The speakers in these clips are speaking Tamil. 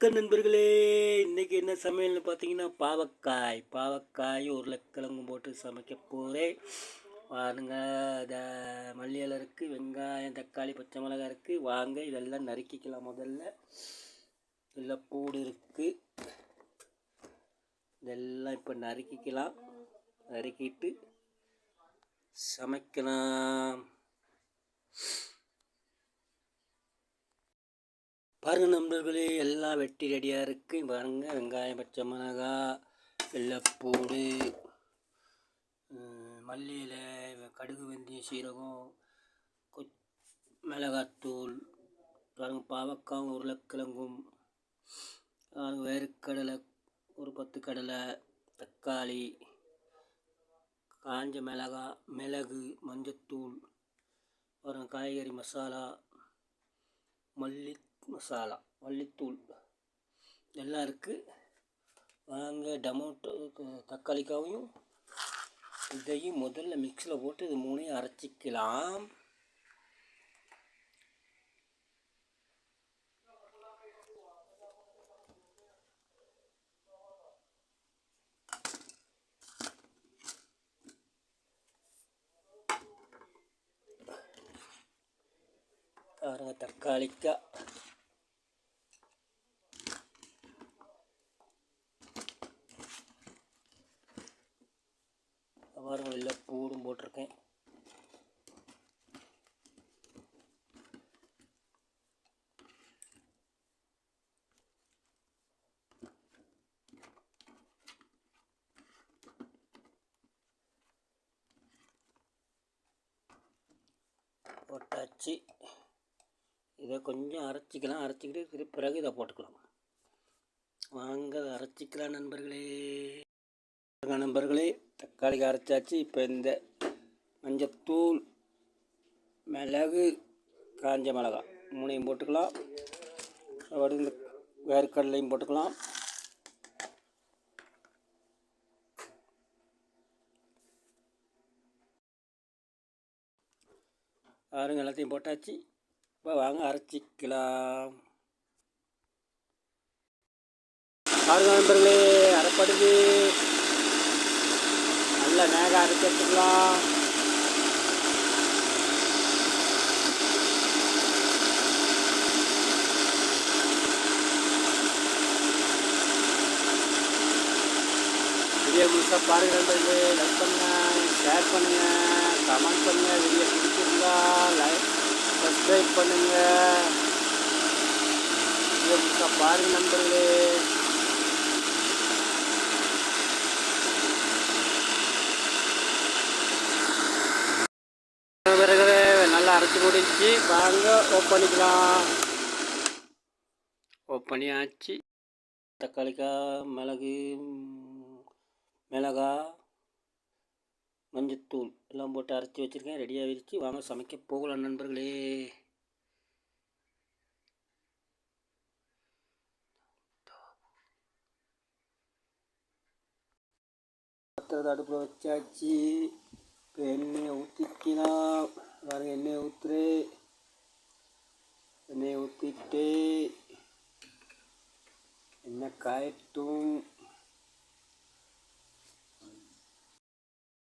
வணக்கம் நண்பர்களே. இன்னைக்கு என்ன சமையல்னு பார்த்தீங்கன்னா பாவக்காய். பாவக்காய் உருளைக்கிழங்கு போட்டு சமைக்க போகிறேன் வாருங்க அதை மல்லி இலை இருக்குது வெங்காயம் தக்காளி பச்சை மிளகாய் இருக்குது வாங்க இதெல்லாம் நறுக்கிக்கலாம் முதல்ல. இதில் பூடு இருக்குது இதெல்லாம் இப்போ நறுக்கிக்கலாம். நறுக்கிட்டு சமைக்கலாம். பாருங்கள் நண்பர்களே எல்லாம் வெட்டி ரெடியாக இருக்குது பாருங்கள் வெங்காயம் பச்சை மிளகா வெள்ளைப்பூடு உம், மல்லி இலை கடுகு வெந்தயம் சீரகம் கொத் மிளகாத்தூள் பாருங்கள் பாவக்காயும் உருளைக்கிழங்கும் பாருங்க வேர்க்கடலை ஒரு பத்து கடலை தக்காளி காஞ்ச மிளகா மிளகு மஞ்சத்தூள் அப்புறம் காய்கறி மசாலா மல்லி மசாலா மல்லித்தூள் எல்லாம் இருக்குது வாங்க டமோட்டோ தக்காளிக்காவையும் இதையும் முதல்ல மிக்சியில் போட்டு இது மூணையும் அரைச்சிக்கலாம். பாருங்க தக்காளிக்காய் பாருங்க இல்லை பூடும் போட்டிருக்கேன் போட்டாச்சு. இதை கொஞ்சம் அரைச்சிக்கலாம். அரைச்சிக்கிட்டு திரு- பிறகு இதை போட்டுக்கலாம். வாங்க அதை அரைச்சிக்கலாம் நண்பர்களே. நண்பர்களே தக்காளிக்கு அரைச்சாச்சு. இப்போ இந்த மஞ்சத்தூள் மிளகு காஞ்ச மிளகா மூணையும் போட்டுக்கலாம். அப்படி இந்த வேர்க்கடலையும் போட்டுக்கலாம். பாருங்க எல்லாத்தையும் போட்டாச்சு. இப்போ வாங்க அரைச்சிக்கலாம். பாருங்க நண்பர்களே அரைப்படுது. நல்ல மேக அரைச்சிக்கலாம் வீடியோ முழுசாக பாருங்க நண்பர்களே. லைக் பண்ணுங்க ஷேர் பண்ணுங்க கமெண்ட் பண்ணுங்க வீடியோ பிடிச்சிருந்தா லைக் சப்ஸ்கிரைப் பண்ணுங்க. வீடியோ பாருங்க நண்பர்களே. பிறகு நல்லா அரைச்சி முடிச்சு வாங்க ஓப் பண்ணிக்கலாம். ஓப் தக்காளிக்காய் மிளகு மிளகாய் மிளகா மஞ்சத்தூள் எல்லாம் போட்டு அரைச்சி வச்சுருக்கேன். ரெடியாக விரிச்சு வாங்க சமைக்க போகலாம் நண்பர்களே. பத்திரத்தை அடுப்பில் வச்சாச்சு. இப்போ எண்ணெயை ஊற்றிக்கலாம் பாருங்கள் எண்ணெயை ஊற்றுரு எண்ணெயை ஊற்றிட்டு எண்ணெய் காயட்டும்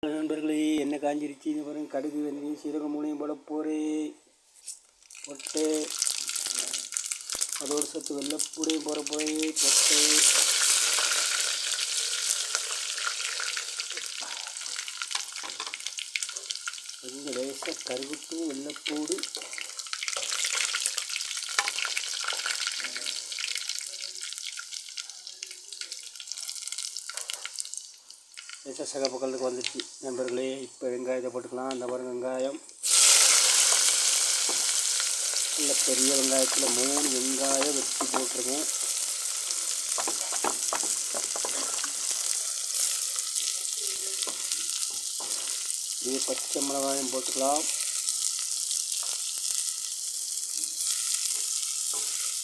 நண்பர்களே எண்ணெய் காஞ்சிருச்சு இது பாருங்க கடுகு வெந்தி சீரகம் மூணையும் போட போகிறேன் போட்டு. அதோட சத்து வெள்ளைப்பூடையும் போகிற போய் பொட்டு. கொஞ்சம் லேசாக கருகுட்டு வெள்ளப்பூடு. லேசாக சிகப்பு கலருக்கு வந்துச்சு. நண்பர்களே இப்போ வெங்காயத்தை போட்டுக்கலாம். அந்த பாருங்க வெங்காயம். நல்ல பெரிய வெங்காயத்தில் மூணு வெங்காயம் வெட்டி போட்டிருக்கேன். இது பச்சை மிளகாயம் போட்டுக்கலாம்.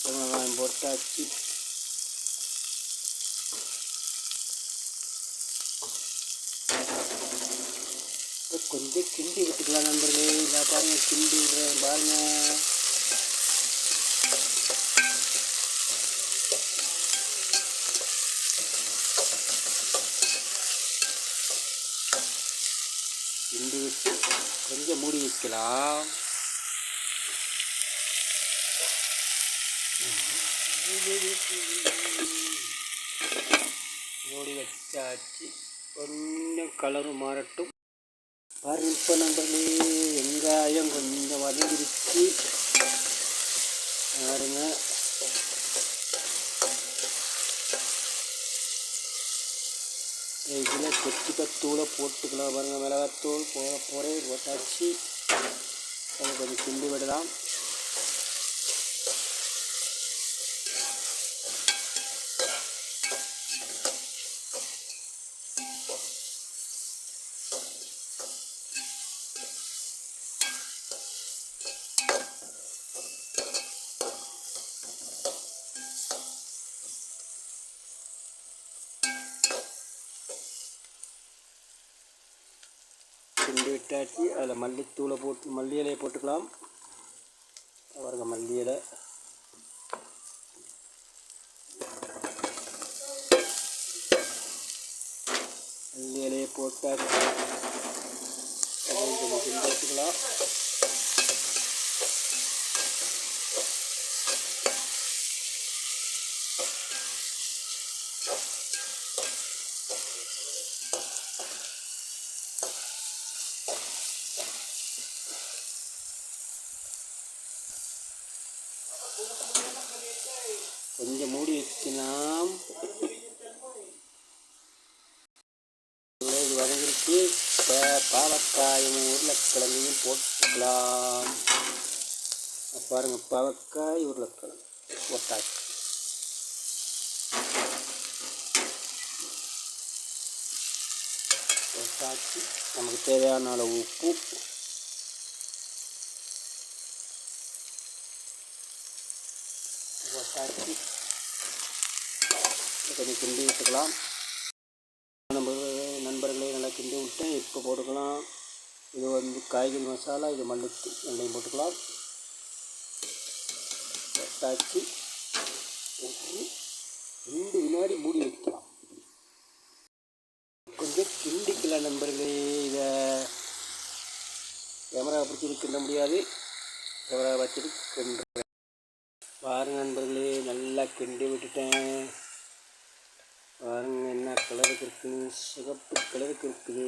மிளகாயம் போட்டாச்சு. கொஞ்சம் கிண்டி விட்டுக்கலாம் நண்பர்களே. இதை பாருங்கள் கிண்டி விடுறேன் பாருங்கள் கிண்டி விட்டு கொஞ்சம் மூடி வைக்கலாம் மூடி வச்சாச்சு. கொஞ்சம் கலரும் மாறட்டும். பாருங்க இப்போ நண்பர்களே வெங்காயம் கொஞ்சம் வதங்கிருச்சு பாருங்க. இதில் கொச்சிக்கத்தூளை போட்டுக்கலாம். பாருங்கள் மிளகாத்தூள் போகிற போகிறே போட்டாச்சு. அதை கொஞ்சம் கிண்டி விடலாம். கிண்டி அதில் மல்லித்தூளை போட்டு மல்லி இலையை போட்டுக்கலாம். பாருங்க மல்லி இலை. மல்லி இலையை போட்டாச்சு. கொஞ்சம் கிண்டி வச்சுக்கலாம் கொஞ்சம் மூடி வச்சுக்கலாம் இது வதங்கிருச்சு இப்போ பாவக்காயும் உருளைக்கிழங்கையும் போட்டுக்கலாம். பாருங்கள் பாவக்காய் உருளைக்கிழங்கு போட்டாச்சு போட்டாச்சு நமக்கு தேவையான அளவு உப்பு. போட்டாச்சு கொஞ்சம் கிண்டி விட்டுக்கலாம். நம்ம போட்டுட்டேன் இப்போ போட்டுக்கலாம். இது வந்து காய்கறி மசாலா இது மல்லித்தூள் வெள்ளையும் போட்டுக்கலாம். போட்டாச்சு ஒரு ரெண்டு வினாடி மூடி வைக்கலாம். கொஞ்சம் கிண்டிக்கலாம் நண்பர்களே. இதை கேமரா பிடிச்சி கிண்ட முடியாது. கேமரா வச்சுட்டு கிண்டுறேன். பாருங்க நண்பர்களே நல்லா கிண்டி விட்டுட்டேன். பாருங்க என்ன கலருக்கு இருக்குன்னு சிகப்பு கலருக்கு இருக்குது.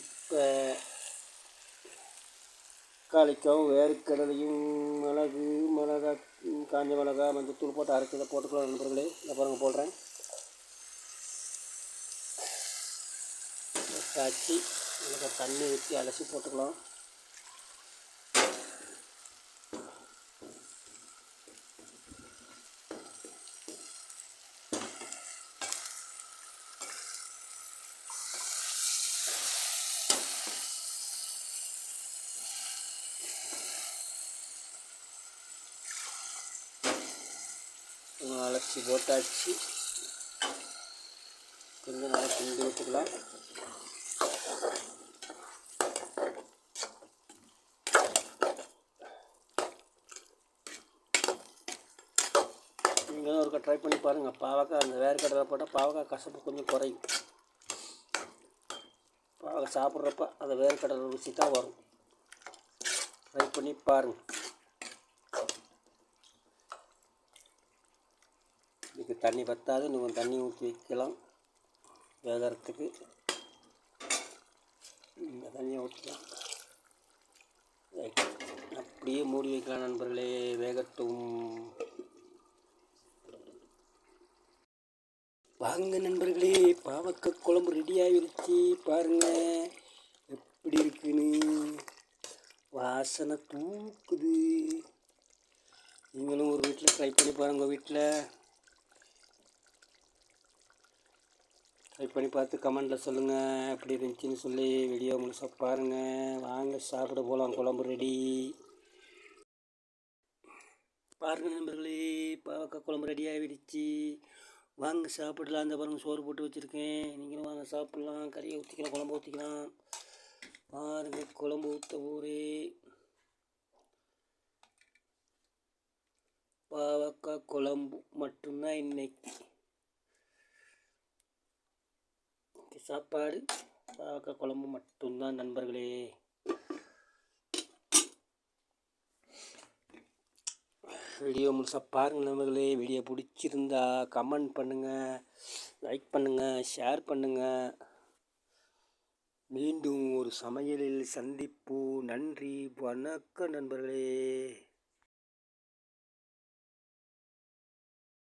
இப்போ தக்காளிக்காவும் வேர்க்கடலையும் மிளகு மிளகா காஞ்ச மிளகா மஞ்சத்தூள் போட்டு அரைச்சதை போட்டுக்கலாம் நண்பர்களே. இதை பாருங்கள் போடுறேன். காய்ச்சி மிளகா தண்ணி ஊற்றி அலசி போட்டுக்கலாம். அலசி போட்டாச்சு. கொஞ்சம் நல்லா கிண்டி விட்டுக்கலாம். நீங்கள் ஒருக்கா ட்ரை பண்ணி பாருங்கள் பாவக்காய் அந்த வேர்க்கடலை போட்டால் பாவக்காய் கசப்பு கொஞ்சம் குறையும். பாவக்காய் சாப்பிட்றப்ப அந்த வேர்க்கடலை ருசி தான் வரும். ட்ரை பண்ணி பாருங்கள் தண்ணி பற்றாது நீங்கள் தண்ணி ஊற்றி வைக்கலாம். வேகறதுக்கு. இந்த தண்ணியை ஊற்றலாம் அப்படியே மூடி வைக்கலாம் நண்பர்களே. வேகட்டும். வாங்க நண்பர்களே. பாவக்காய் குழம்பு ரெடி ஆகிருச்சு பாருங்க. எப்படி இருக்குன்னு. வாசனை தூக்குது. நீங்களும் ஒரு வீட்டில் ட்ரை பண்ணி பாருங்கள் வீட்டில். ட்ரை பண்ணி பார்த்து கமெண்டில் சொல்லுங்கள் எப்படி இருந்துச்சுன்னு சொல்லி வீடியோ முழுசாக பாருங்கள் வாங்க சாப்பிட போகலாம் குழம்பு ரெடி பாருங்கள் நண்பர்களே பாவக்காய் குழம்பு ரெடி ஆகிடுச்சு வாங்க சாப்பிடலாம். அந்த பாருங்கள் சோறு போட்டு வச்சுருக்கேன். நீங்களும் வாங்க சாப்பிட்லாம். கறியை ஊற்றிக்கலாம் குழம்பு ஊற்றிக்கலாம் பாருங்கள் குழம்பு ஊற்ற ஊரே பாவக்காய் குழம்பு மட்டும்தான் இன்னைக்கு. சாப்பாடு. பாவக்காய் குழம்பு மட்டும்தான் நண்பர்களே. வீடியோ முழுசாக பாருங்கள் நண்பர்களே. வீடியோ பிடிச்சிருந்தா கமெண்ட் பண்ணுங்கள் லைக் பண்ணுங்கள் ஷேர் பண்ணுங்கள் மீண்டும் ஒரு சமையலில் சந்திப்பு நன்றி வணக்கம் நண்பர்களே.